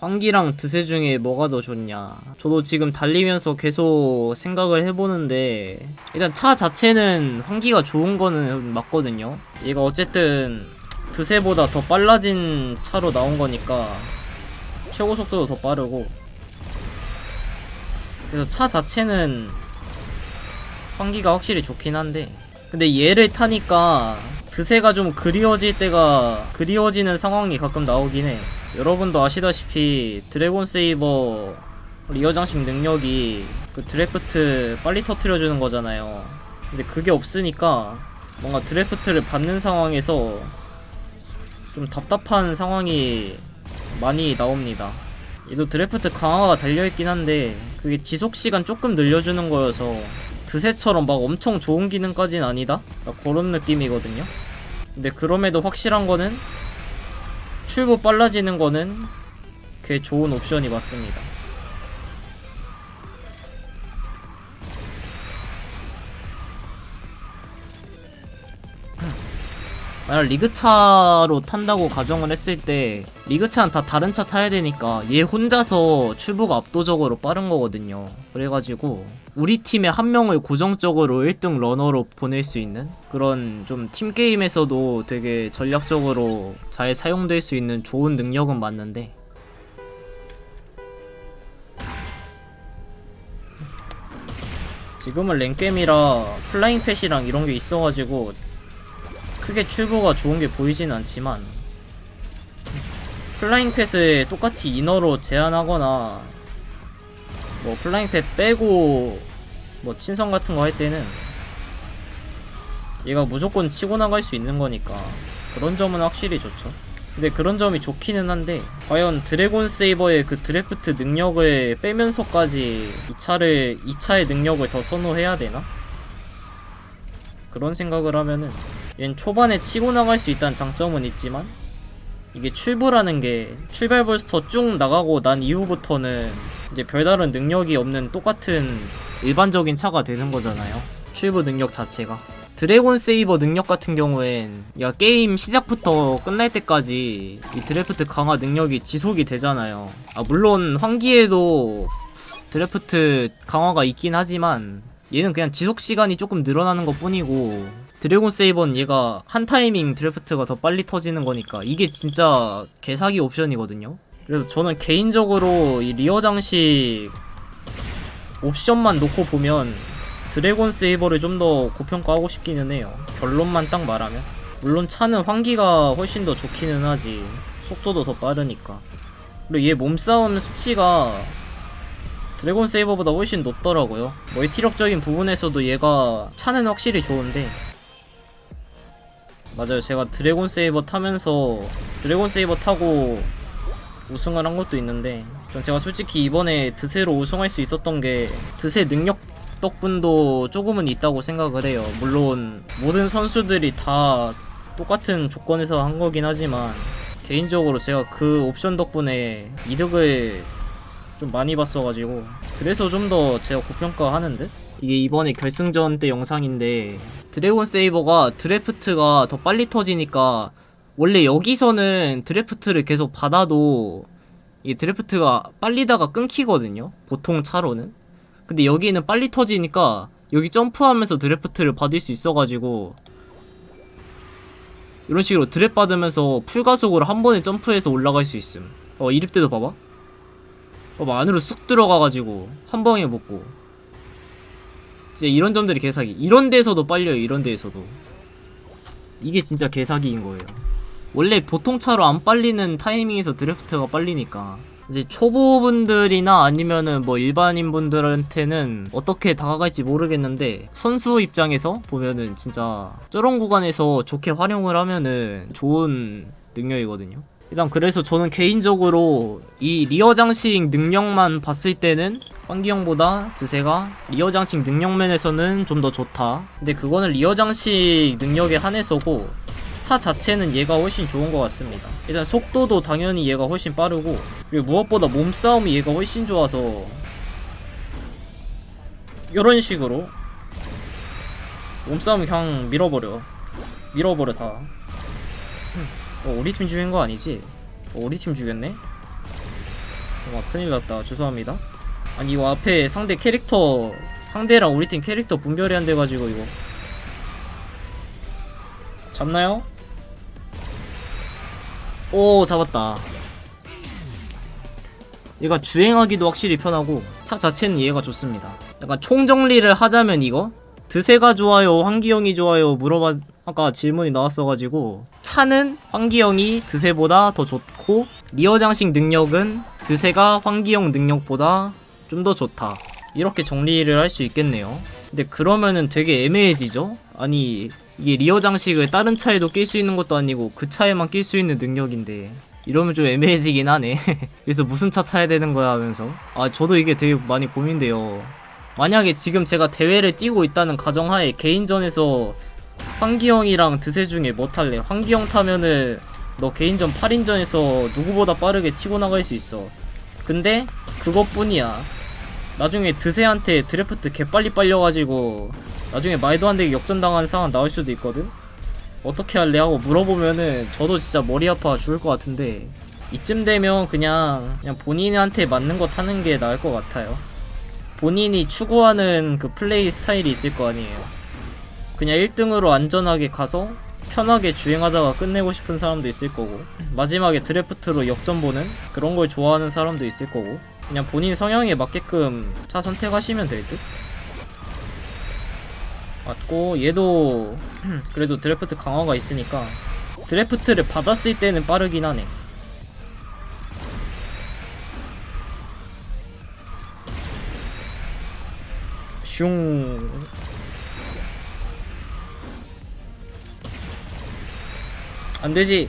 환기랑 드세 중에 뭐가 더 좋냐. 저도 지금 달리면서 계속 생각을 해보는데 일단 차 자체는 환기가 좋은 거는 맞거든요. 얘가 어쨌든 드세보다 더 빨라진 차로 나온 거니까 최고 속도도 더 빠르고. 그래서 차 자체는 환기가 확실히 좋긴 한데. 근데 얘를 타니까 드세가 좀 그리워질 때가 그리워지는 상황이 가끔 나오긴 해 여러분도 아시다시피 드래곤 세이버 리어 장식 능력이 그 드래프트 빨리 터트려주는 거잖아요. 근데 그게 없으니까 뭔가 드래프트를 받는 상황에서 좀 답답한 상황이 많이 나옵니다. 얘도 드래프트 강화가 달려있긴 한데 그게 지속시간 조금 늘려주는 거여서 드세처럼 막 엄청 좋은 기능까진 아니다? 딱 그런 느낌이거든요. 근데 그럼에도 확실한 거는 출구 빨라지는 거는 꽤 좋은 옵션이 맞습니다 만약 리그차로 탄다고 가정을 했을 때 리그차는 다 다른 차 타야 되니까 얘 혼자서 출부가 압도적으로 빠른 거거든요. 그래가지고 우리 팀에 한 명을 고정적으로 1등 러너로 보낼 수 있는 그런 좀 팀게임에서도 되게 전략적으로 잘 사용될 수 있는 좋은 능력은 맞는데. 지금은 랭겜이라 플라잉 펫이랑 이런 게 있어가지고 크게 출구가 좋은 게 보이진 않지만 플라잉 펫을 똑같이 이너로 제한하거나 뭐 플라잉 펫 빼고 뭐 친선 같은 거 할 때는 얘가 무조건 치고 나갈 수 있는 거니까 그런 점은 확실히 좋죠. 근데 그런 점이 좋기는 한데 과연 드래곤 세이버의 그 드래프트 능력을 빼면서까지 이 차를 이 차의 능력을 더 선호해야 되나? 그런 생각을 하면은 얜 초반에 치고 나갈 수 있다는 장점은 있지만 이게 출부라는 게 출발 부스터 쭉 나가고 난 이후부터는 이제 별다른 능력이 없는 똑같은 일반적인 차가 되는 거잖아요. 출부 능력 자체가. 드래곤 세이버 능력 같은 경우엔 야 게임 시작부터 끝날 때까지 이 드래프트 강화 능력이 지속이 되잖아요. 아 물론 환기에도 드래프트 강화가 있긴 하지만 얘는 그냥 지속 시간이 조금 늘어나는 것 뿐이고 드래곤 세이버는 얘가 한 타이밍 드래프트가 더 빨리 터지는 거니까 이게 진짜 개사기 옵션이거든요. 그래서 저는 개인적으로 이 리어 장식 옵션만 놓고 보면 드래곤 세이버를 좀 더 고평가하고 싶기는 해요. 결론만 딱 말하면. 물론 차는 환기가 훨씬 더 좋기는 하지. 속도도 더 빠르니까. 그리고 얘 몸싸움 수치가 드래곤 세이버보다 훨씬 높더라고요. 멀티력적인 부분에서도 얘가 차는 확실히 좋은데 맞아요. 제가 드래곤 세이버 타면서 드래곤 세이버 타고 우승을 한 것도 있는데 전 제가 솔직히 이번에 드세로 우승할 수 있었던 게 드세 능력 덕분도 조금은 있다고 생각을 해요. 물론 모든 선수들이 다 똑같은 조건에서 한 거긴 하지만 개인적으로 제가 그 옵션 덕분에 이득을 좀 많이 봤어가지고 그래서 좀 더 제가 고평가하는데 이게 이번에 결승전 때 영상인데 드래곤 세이버가 드래프트가 더 빨리 터지니까 원래 여기서는 드래프트를 계속 받아도 이 드래프트가 빨리다가 끊기거든요 보통 차로는. 근데 여기는 빨리 터지니까 여기 점프하면서 드래프트를 받을 수 있어가지고 이런 식으로 드랩 받으면서 풀가속으로 한 번에 점프해서 올라갈 수 있음. 어 이립 때도 봐봐. 봐봐 안으로 쑥 들어가가지고 한 방에 먹고 진짜 이런 점들이 개사기. 이런 데서도 빨려요 이런 데에서도. 이게 진짜 개사기인 거예요. 원래 보통 차로 안 빨리는 타이밍에서 드래프트가 빨리니까. 이제 초보분들이나 아니면은 뭐 일반인 분들한테는 어떻게 다가갈지 모르겠는데 선수 입장에서 보면은 진짜 저런 구간에서 좋게 활용을 하면은 좋은 능력이거든요. 일단 그래서 저는 개인적으로 이 리어 장식 능력만 봤을 때는 환기형보다 드세가 리어 장식 능력면에서는 좀 더 좋다. 근데 그거는 리어 장식 능력에 한해서고 차 자체는 얘가 훨씬 좋은 것 같습니다. 일단 속도도 당연히 얘가 훨씬 빠르고 그리고 무엇보다 몸싸움이 얘가 훨씬 좋아서 이런 식으로 몸싸움 그냥 밀어버려 밀어버려 다 어, 우리 팀 죽인 거 아니지? 어, 우리 팀 죽였네? 와 큰일 났다 죄송합니다 아니 이거 앞에 상대 캐릭터 상대랑 우리 팀 캐릭터 분별이 안 돼가지고 이거 잡나요? 오 잡았다 얘가 주행하기도 확실히 편하고 차 자체는 이해가 좋습니다 약간 총정리를 하자면 이거 드세가 좋아요 환기형이 좋아요 물어봐 아까 질문이 나왔어가지고 차는 환기형이 드세보다 더 좋고 리어 장식 능력은 드세가 환기형 능력보다 좀 더 좋다. 이렇게 정리를 할 수 있겠네요. 근데 그러면은 되게 애매해지죠? 아니 이게 리어 장식을 다른 차에도 낄 수 있는 것도 아니고 그 차에만 낄 수 있는 능력인데 이러면 좀 애매해지긴 하네. 그래서 무슨 차 타야 되는 거야 하면서. 아 저도 이게 되게 많이 고민돼요. 만약에 지금 제가 대회를 뛰고 있다는 가정하에 개인전에서 환기형이랑 드세 중에 뭐 탈래? 환기형 타면은 너 개인전 8인전에서 누구보다 빠르게 치고 나갈 수 있어. 근데 그것뿐이야. 나중에 드세한테 드래프트 개빨리 빨려가지고 나중에 말도 안 되게 역전당하는 상황 나올 수도 있거든? 어떻게 할래? 하고 물어보면은 저도 진짜 머리 아파 죽을 것 같은데 이쯤 되면 그냥 그냥 본인한테 맞는 거 타는 게 나을 것 같아요. 본인이 추구하는 그 플레이 스타일이 있을 거 아니에요. 그냥 1등으로 안전하게 가서 편하게 주행하다가 끝내고 싶은 사람도 있을 거고 마지막에 드래프트로 역전 보는 그런 걸 좋아하는 사람도 있을 거고 그냥 본인 성향에 맞게끔 차 선택하시면 될 듯. 맞고 얘도 그래도 드래프트 강화가 있으니까 드래프트를 받았을 때는 빠르긴 하네. 슝 안 되지